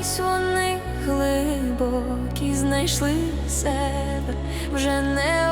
Ось вони глибокі знайшли себе вже не.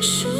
你说。